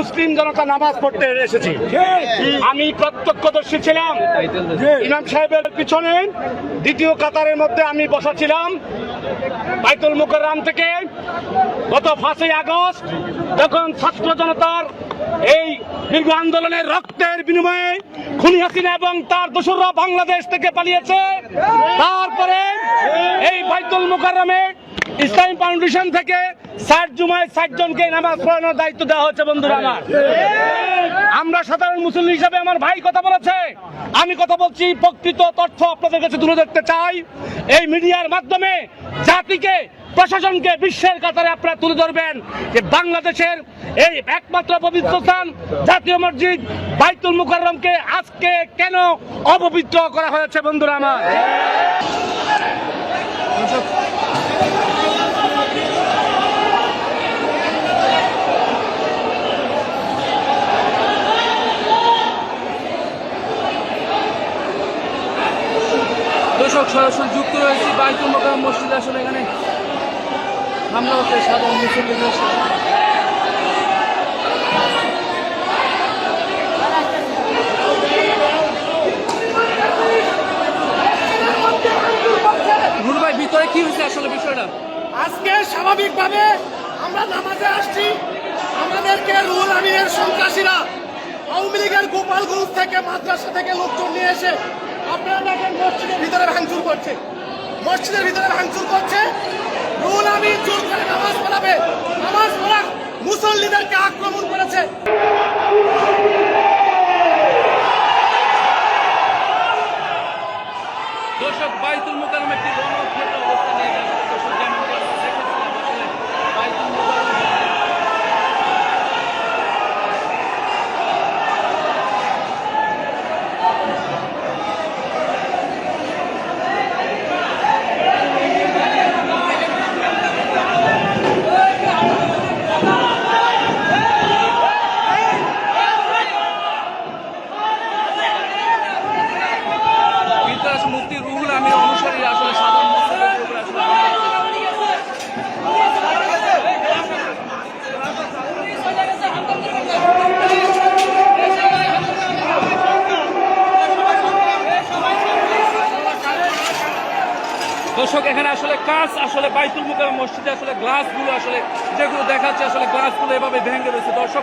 মুসলিম জনতা নামাজ পড়তে এসেছি। আমি প্রত্যক্ষদর্শী ছিলাম। ইমাম সাহেবের পিছনে দ্বিতীয় কাতারের মধ্যে আমি বসা ছিলাম। বাইতুল মুকররাম থেকে গত পাঁচই আগস্ট যখন ছাত্র জনতার এই দীর্ঘ আন্দোলনের রক্তের বিনিময়ে খুনি হাসিনা এবং তার দোসররা বাংলাদেশ থেকে পালিয়েছে, তারপরে এই বাইতুল মুকাররমে ইসলামী ফাউন্ডেশন থেকে ষাট জুমায় ষাট জনকে নামাজ পড়ানোর দায়িত্ব দেওয়া হচ্ছে, বন্ধুরা আমার। আমরা সাধারণ মুসলিম হিসাবে আমার ভাই কথা বলেছে। আমি কথা বলছি, প্রকৃত তথ্য আপনাদের কাছে তুলে ধরতে চাই। এই মিডিয়ার মাধ্যমে জাতিকে, প্রশাসনকে বিশ্বের কাতারে আপনারা তুলে ধরবেন যে বাংলাদেশের এই একমাত্র পবিত্র স্থান, জাতীয় মসজিদ বাইতুল মুকাররমকে আজকে কেন অপবিত্র করা হয়েছে, বন্ধুরা আমার? দর্শক সরাসরি যুক্ত রয়েছে বাইতুল মোকাম মসজিদ। আসলে এখানে হামলা হচ্ছে সাধারণ। নুর ভাই, ভিতরে কি হয়েছে আসলে বিষয়টা? আজকে স্বাভাবিকভাবে আমরা নামাজে আসছি। আমাদেরকে রুহুল আমিনের সন্ত্রাসীরা আওয়ামী লীগের গোপালগঞ্জ থেকে, মাদ্রাসা থেকে লোকজন নিয়ে এসে আপনারা দেখেন মসজিদের ভিতরে ভাঙচুর করছে। মসজিদের ভিতরে ভাঙচুর করছে। রুল আমি জোর করে নামাজ পড়াবে। নামাজ পড়া মুসল্লিদেরকে আক্রমণ করেছে দর্শক বাইতুল মোকারম একটি রণক্ষেত্র অবস্থা নিয়ে গেছে দর্শক যেমনটি আমরা দেখেছিলাম আসলে বাইতুল মোকাররম বিদ্যাস মুক্তি রুহুল আমির অনুসারী আসলে সাধারণ মুসলিমদের উপরে আসলে হামলা করেছে। দর্শক, এখানে আসলে কাজ, আসলে বাইতুল মুখের মসজিদে আসলে গ্লাসগুলো আসলে যেগুলো দেখাচ্ছে, আসলে গ্লাসগুলো এভাবে ভেঙে রয়েছে। দর্শক